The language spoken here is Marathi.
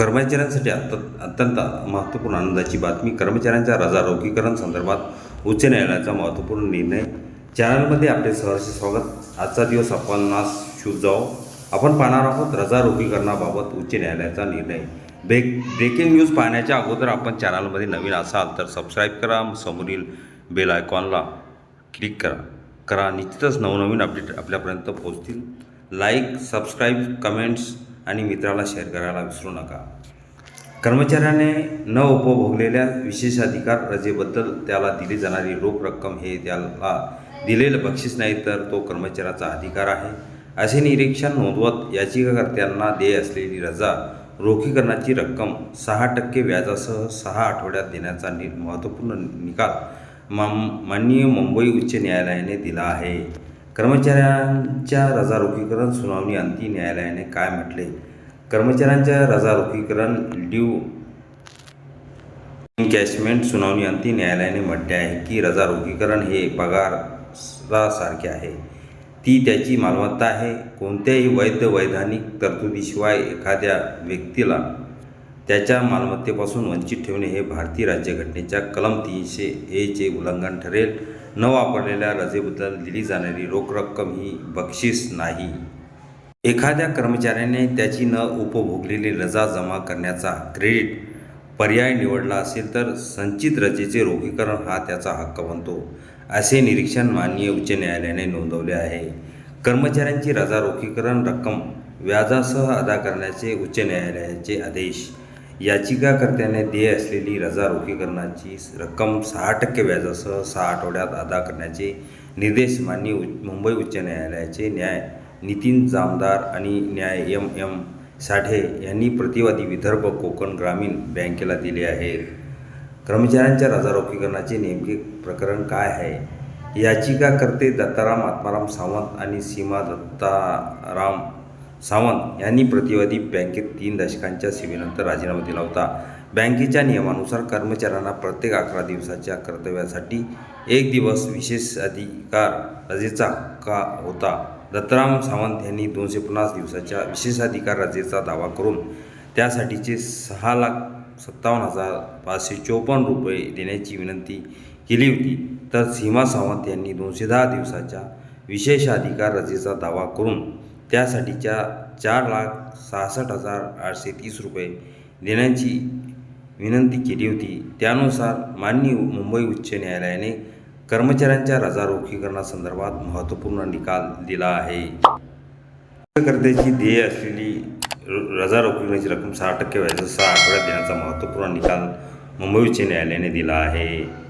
कर्मचाऱ्यांसाठी अत्य अत्यंत महत्त्वपूर्ण आनंदाची बातमी कर्मचाऱ्यांच्या रजा रोखीकरण संदर्भात उच्च न्यायालयाचा महत्त्वपूर्ण निर्णय. चॅनलमध्ये आपले सहर्ष स्वागत. आजचा दिवस आपणास शूज जाओ आपण पाहणार आहोत रजा रोखीकरणाबाबत उच्च न्यायालयाचा निर्णय. ब्रेक ब्रेकिंग न्यूज पाहण्याच्या अगोदर आपण चॅनलमध्ये नवीन असाल तर सबस्क्राईब करा. समोरील बेल आयकॉनला क्लिक करा. करा. निश्चितच नवनवीन अपडेट आपल्यापर्यंत पोहोचतील. लाईक सबस्क्राईब कमेंट्स आणि मित्राला शेअर करायला विसरू नका. कर्मचाऱ्याने न उपभोगलेल्या विशेषाधिकार रजेबद्दल त्याला दिली जाणारी रोख रक्कम हे त्याला दिलेलं बक्षीस नाही तर तो कर्मचाऱ्याचा अधिकार आहे. असे निरीक्षण नोंदवत याचिकाकर्त्यांना देय असलेली रजा रोखीकरणाची रक्कम सहा टक्के व्याजासह सहा आठवड्यात देण्याचा नि महत्त्वपूर्ण निकाल मा माननीय मुंबई उच्च न्यायालयाने दिला आहे. कर्मचाऱ्यांच्या रजारोखीकरण सुनावणी अंती न्यायालयाने काय म्हटले? कर्मचाऱ्यांच्या रजारोखीकरण ड्यू इनकॅशमेंट सुनावणी अंती न्यायालयाने म्हटले आहे की रजारोखीकरण हे पगारासारखे आहे. ती त्याची मालमत्ता आहे. कोणत्याही वैध वैधानिक तरतुदीशिवाय एखाद्या व्यक्तीला त्याच्या मालमत्तेपासून वंचित ठेवणे हे भारतीय राज्यघटनेच्या कलम तीनशे एचे उल्लंघन ठरेल. न वापरलेल्या रजेबद्दल दिली जाणारी रोख रक्कम ही बक्षीस नाही. एखाद्या कर्मचाऱ्याने त्याची न उपभोगलेली रजा जमा करण्याचा क्रेडिट पर्याय निवडला असेल तर संचित रजेचे रोखीकरण हा त्याचा हक्क बनतो असे निरीक्षण माननीय उच्च न्यायालयाने नोंदवले आहे. कर्मचाऱ्यांची रजा रोखीकरण रक्कम व्याजासह अदा करण्याचे उच्च न्यायालयाचे आदेश याचिकाकर्त्याने देय असलेली रजा रोखीकरणाची रक्कम सहा टक्के व्याजासह सहा आठवड्यात अदा करण्याचे निर्देश माननीय मुंबई उच्च न्यायालयाचे न्याय नितीन जामदार आणि न्याय एम एम साठे यांनी प्रतिवादी विदर्भ कोकण ग्रामीण बँकेला दिले आहेत. कर्मचाऱ्यांच्या रजा रोखीकरणाचे नेमके प्रकरण काय आहे? याचिकाकर्ते दत्ताराम आत्माराम सावंत आणि सीमा दत्ताराम सावंत यांनी प्रतिवादी बँकेत तीन दशकांच्या सेवेनंतर राजीनामा दिला होता. बँकेच्या नियमानुसार कर्मचाऱ्यांना प्रत्येक अकरा दिवसाच्या कर्तव्यासाठी एक दिवस विशेष अधिकार रजेचा का होता? दत्ताराम सावंत यांनी दोनशे पन्नास दिवसाच्या विशेषाधिकार रजेचा दावा करून त्यासाठीचे सहा लाख सत्तावन्न हजार पाचशे चोपन्न रुपये देण्याची विनंती केली होती. तर सीमा सावंत यांनी दोनशे दहा दिवसाच्या विशेषाधिकार रजेचा दावा करून त्यासाठीच्या चार लाख सहासष्ट हजार आठशे तीस रुपये देण्याची विनंती केली होती. त्यानुसार माननीय मुंबई उच्च न्यायालयाने कर्मचाऱ्यांच्या रजा रोखीकरणासंदर्भात महत्त्वपूर्ण निकाल दिला आहे. कर्त्याची ध्येय असलेली र- रजा रोखीकरणाची रक्कम सहा टक्के व्याजासह सहा आठवड्यात देण्याचा महत्त्वपूर्ण निकाल मुंबई उच्च न्यायालयाने दिला आहे.